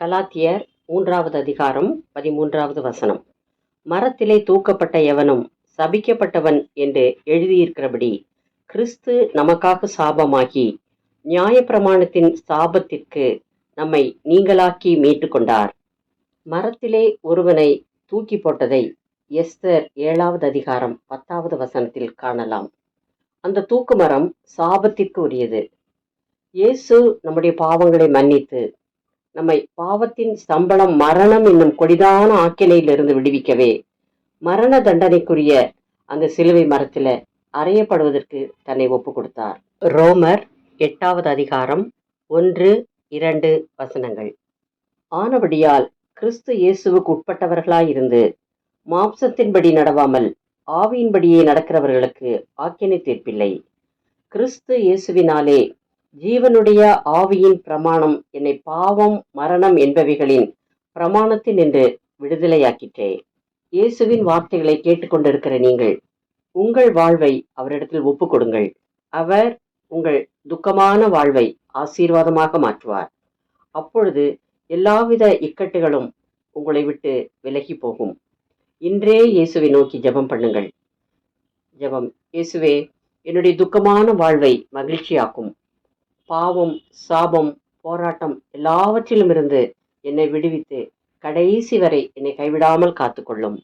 கலாத்தியர் மூன்றாவது அதிகாரம் பதிமூன்றாவது வசனம். மரத்திலே தூக்கப்பட்ட எவனும் சபிக்கப்பட்டவன் என்று எழுதியிருக்கிறபடி கிறிஸ்து நமக்காக சாபமாகி நியாயப்பிரமாணத்தின் சாபத்திற்கு நம்மை நீங்களாக்கி மீட்டு கொண்டார் மரத்திலே ஒருவனை தூக்கி போட்டதை எஸ்தர் ஏழாவது அதிகாரம் பத்தாவது வசனத்தில் காணலாம். அந்த தூக்கு மரம் சாபத்திற்கு உரியது. இயேசு நம்முடைய பாவங்களை மன்னித்து நம்மை பாவத்தின் சம்பளம் மரணம் என்னும் கொடிதான ஆக்கினையிலிருந்து விடுவிக்கவே. மரண தண்டனைக்குரிய அந்த சிலுவை மரத்தில் அறையப்படுவதற்கு தன்னை ஒப்பு கொடுத்தார். ரோமர் எட்டாவது அதிகாரம் ஒன்று இரண்டு வசனங்கள். ஆனபடியால் கிறிஸ்து இயேசுவுக்கு உட்பட்டவர்களாயிருந்து மாம்சத்தின்படி நடவாமல் ஆவியின்படியே நடக்கிறவர்களுக்கு ஆக்கினை தீர்ப்பில்லை. கிறிஸ்து இயேசுவினாலே ஜீவனுடைய ஆவியின் பிரமாணம் என்னை பாவம் மரணம் என்பவைகளின் பிரமாணத்தின் என்று விடுதலையாக்கிற்றே. இயேசுவின் வார்த்தைகளை கேட்டுக்கொண்டிருக்கிற நீங்கள் உங்கள் வாழ்வை அவரிடத்தில் ஒப்புக்கொடுங்கள். அவர் உங்கள் துக்கமான வாழ்வை ஆசீர்வாதமாக மாற்றுவார். அப்பொழுது எல்லாவித இக்கட்டுகளும் உங்களை விட்டு விலகி போகும். இன்றே இயேசுவை நோக்கி ஜெபம் பண்ணுங்கள். ஜெபம். இயேசுவே என்னுடைய துக்கமான வாழ்வை மகிழ்ச்சியாக்கும். பாவம் சாபம் போராட்டம் எல்லாவற்றிலும் இருந்து என்னை விடுவித்து கடைசி வரை என்னை கைவிடாமல் காத்துக்கொள்ளும்.